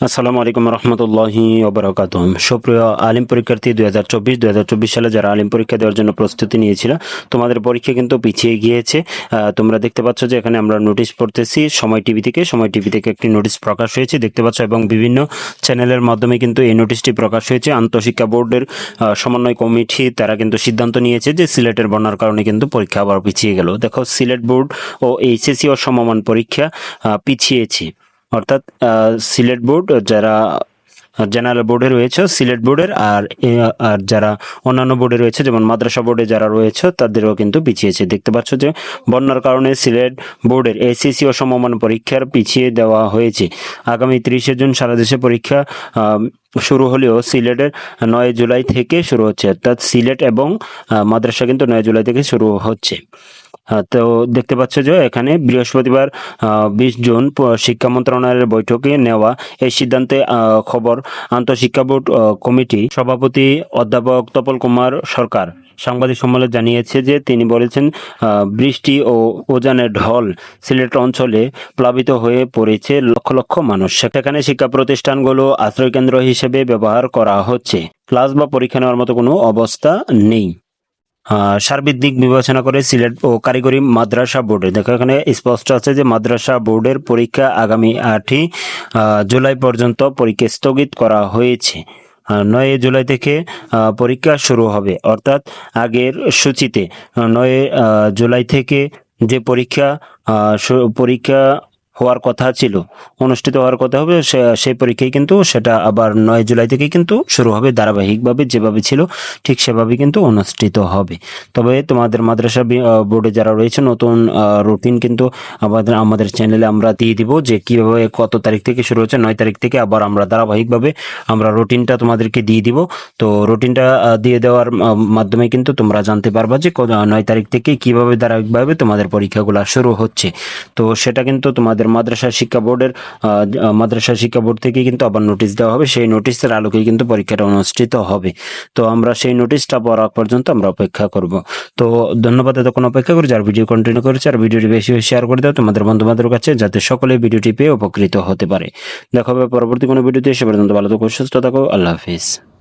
আসসালামু আলাইকুম রহমতুল্লাহি ওবরাকাত সুপ্রিয় আলিম পরীক্ষার্থী, দুই হাজার চব্বিশ, দুই হাজার চব্বিশ সালে যারা আলিম পরীক্ষা দেওয়ার জন্য প্রস্তুতি নিয়েছিল, তোমাদের পরীক্ষা কিন্তু পিছিয়ে গিয়েছে। তোমরা দেখতে পাচ্ছ যে এখানে আমরা নোটিশ পড়তেছি, সময় টিভি থেকে, সময় টিভি থেকে একটি নোটিশ প্রকাশ হয়েছে। দেখতে পাচ্ছ, এবং বিভিন্ন চ্যানেলের মাধ্যমে কিন্তু এই নোটিশটি প্রকাশ হয়েছে। আন্তঃশিক্ষা বোর্ডের সমন্বয় কমিটি, তারা কিন্তু সিদ্ধান্ত নিয়েছে যে সিলেটের বন্যার কারণে কিন্তু পরীক্ষা আবার পিছিয়ে গেল। দেখো, সিলেট বোর্ড ও এইচএসসি ও সমমান পরীক্ষা পিছিয়েছে। অর্থাৎ সিলেট বোর্ড, যারা, জেনারেল বোর্ডে রয়েছে, সিলেট বোর্ডের আর আর যারা অন্যান্য বোর্ডে রয়েছে, যেমন মাদ্রাসা বোর্ডে যারা রয়েছে, তাদেরও কিন্তু পিছিয়েছে। দেখতে পাচ্ছ যে, বন্যার কারণে সিলেট বোর্ডের এসএসসি ও সমমান পরীক্ষার পিছিয়ে দেওয়া হয়েছে। আগামী তিরিশে জুন সারা দেশে পরীক্ষা শুরু হলেও সিলেটের নয় জুলাই থেকে শুরু হচ্ছে। অর্থাৎ সিলেট এবং মাদ্রাসা কিন্তু নয় জুলাই থেকে শুরু হচ্ছে। তো দেখতে পাচ্ছ যে এখানে বৃহস্পতিবার বিশ জুন শিক্ষা মন্ত্রণালয়ের বৈঠকে নেওয়া এই সিদ্ধান্তে খবর আন্তঃশিক্ষা বোর্ড কমিটি সভাপতি অধ্যাপক তপল কুমার সরকার সাংবাদিক সম্মেলনে জানিয়েছে যে তিনি বলেছেন বৃষ্টি ও ওজানের ঢল সিলেট অঞ্চলে প্লাবিত হয়ে পড়েছে লক্ষ লক্ষ মানুষ। সেখানে শিক্ষা প্রতিষ্ঠানগুলো আশ্রয়কেন্দ্র হিসেবে ব্যবহার করা হচ্ছে। ক্লাস বা পরীক্ষা নেওয়ার মতো কোনো অবস্থা নেই। সার্বিক দিক বিবেচনা করে সিলেট ও কারিগরি মাদ্রাসা বোর্ডে। দেখো এখানে স্পষ্ট আছে যে মাদ্রাসা বোর্ডের পরীক্ষা আগামী আটই জুলাই পর্যন্ত পরীক্ষা স্থগিত করা হয়েছে। নয় জুলাই থেকে পরীক্ষা শুরু হবে। অর্থাৎ আগের সূচিতে নয় জুলাই থেকে যে পরীক্ষা পরীক্ষা হওয়ার কথা ছিল। অনুষ্ঠিত হওয়ার কথা হবে সেই পরীক্ষায় কিন্তু সেটা আবার নয় জুলাই থেকে কিন্তু শুরু হবে। ধারাবাহিকভাবে যেভাবে ছিল, ঠিক সেভাবে কিন্তু অনুষ্ঠিত হবে। তবে তোমাদের মাদ্রাসা বোর্ডে যারা রয়েছে, নতুন রুটিন কিন্তু আমাদের আমাদের চ্যানেলে আমরা দিয়ে দিব যে কীভাবে কত তারিখ থেকে শুরু হচ্ছে, নয় তারিখ থেকে আবার আমরা ধারাবাহিকভাবে আমরা রুটিনটা তোমাদেরকে দিয়ে দিব। তো রুটিনটা দিয়ে দেওয়ার মাধ্যমে কিন্তু তোমরা জানতে পারবা যে নয় তারিখ থেকে কীভাবে ধারাবাহিকভাবে তোমাদের পরীক্ষাগুলো শুরু হচ্ছে। তো সেটা কিন্তু তোমাদের মাদ্রাসা শিক্ষা বোর্ডের মাদ্রাসা শিক্ষা বোর্ড থেকে কিন্তু আবার নোটিশ দেওয়া হবে। সেই নোটিশের আলোকে কিন্তু পরীক্ষাটা অনুষ্ঠিত হবে। তো আমরা সেই নোটিশটা পড়া পর্যন্ত আমরা অপেক্ষা করব। তো ধন্যবাদ এতক্ষণ অপেক্ষা করি যার ভিডিও কন্টিনিউ করেছে আর ভিডিওটি বেশি বেশি শেয়ার করে দাও তোমাদের বন্ধু বান্ধবের কাছে যাতে সকলে ভিডিওটি পেয়ে উপকৃত হতে পারে। দেখা হবে পরবর্তী কোনো ভিডিওতে সে পর্যন্ত ভালো থাকো, সুস্থ থাকো, আল্লাহ হাফিজ।